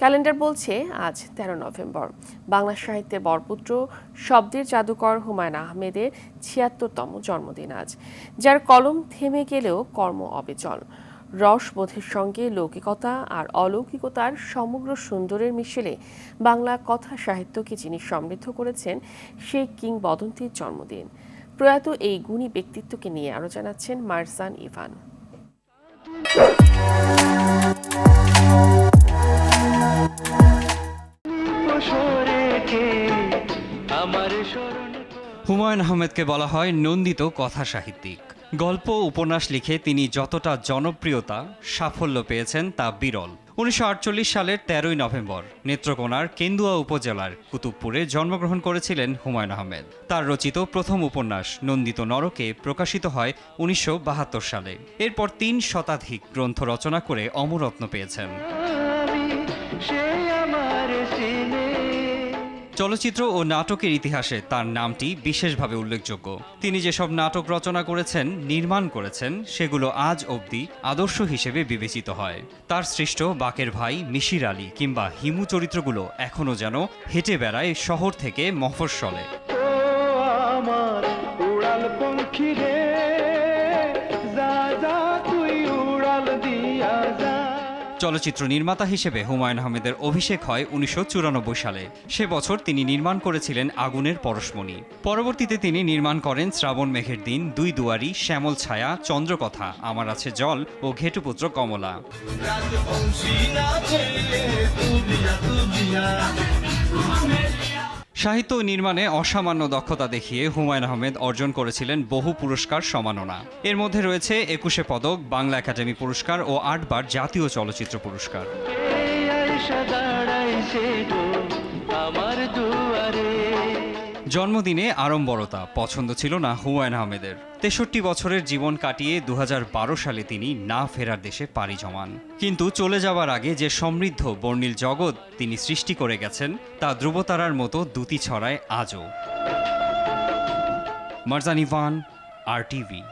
Calendar বলছে, আজ তেরো নভেম্বর। বাংলা সাহিত্যের বরপুত্র, শব্দের জাদুকর হুমায়ুন আহমেদের ছিয়াত্তরতম জন্মদিন আজ, যার কলম থেমে গেলেও কর্ম অবিচল। রসবোধের সঙ্গে লৌকিকতা আর অলৌকিকতার সমগ্র সুন্দরের মিশেলে বাংলা কথা সাহিত্যকে যিনি সমৃদ্ধ করেছেন, সেই কিংবদন্তির জন্মদিন। প্রয়াত এই গুণী ব্যক্তিত্বকে নিয়ে আরও জানাচ্ছেন মারসান ইভান। হুমায়ুন আহমেদকে বলা হয় নন্দিত কথা সাহিত্যিক। গল্প উপন্যাস লিখে তিনি যতটা জনপ্রিয়তা সাফল্য পেয়েছেন তা বিরল। উনিশশো আটচল্লিশ সালের তেরোই নভেম্বর নেত্রকোনার কেন্দুয়া উপজেলার কুতুবপুরে জন্মগ্রহণ করেছিলেন হুমায়ুন আহমেদ। তার রচিত প্রথম উপন্যাস নন্দিত নরকে প্রকাশিত হয় উনিশশো বাহাত্তর সালে। এরপর তিন শতাধিক গ্রন্থ রচনা করে অমরত্ন পেয়েছেন। চলচ্চিত্র ও নাটকের ইতিহাসে তার নামটি বিশেষভাবে উল্লেখযোগ্য। তিনি যেসব নাটক রচনা করেছেন, নির্মাণ করেছেন, সেগুলো আজ অবধি আদর্শ হিসেবে বিবেচিত হয়। তার সৃষ্ট বাকের ভাই মিশির আলী কিংবা হিমু চরিত্রগুলো এখনও যেন হেঁটে বেড়ায় শহর থেকে মফস্বলে। আমার উড়াল পঙ্খী রে চলচ্চিত্র নির্মাতা হিসেবে হুমায়ুন আহমেদের অভিষেক হয় উনিশশো চুরানব্বই সালে। সে বছর তিনি নির্মাণ করেছিলেন আগুনের পরশমণি। পরবর্তীতে তিনি নির্মাণ করেন শ্রাবণ মেঘের দিন, দুই দুয়ারি, শ্যামল ছায়া, চন্দ্রকথা, আমার আছে জল ও ঘেটুপুত্র কমলা। সাহিত্য নির্মাণে অসামান্য দক্ষতা দেখিয়ে হুমায়ুন আহমেদ অর্জন করেছিলেন বহু পুরস্কার সমাননা। এর মধ্যে রয়েছে একুশে পদক, বাংলা একাডেমি পুরস্কার ও আটবার জাতীয় চলচ্চিত্র পুরস্কার। জন্মদিনে আড়ম্বরতা, পছন্দ ছিল না হুমায়ুন আহমেদের। তেষট্টি বছরের জীবন কাটিয়ে দু হাজার বারো সালে তিনি না ফেরার দেশে পাড়ি জমান। কিন্তু চলে যাওয়ার আগে যে সমৃদ্ধ বর্ণিল জগৎ তিনি সৃষ্টি করে গেছেন, তা ধ্রুবতারার মতো দুতি ছড়ায় আজও। মার্জানিভান আর টিভি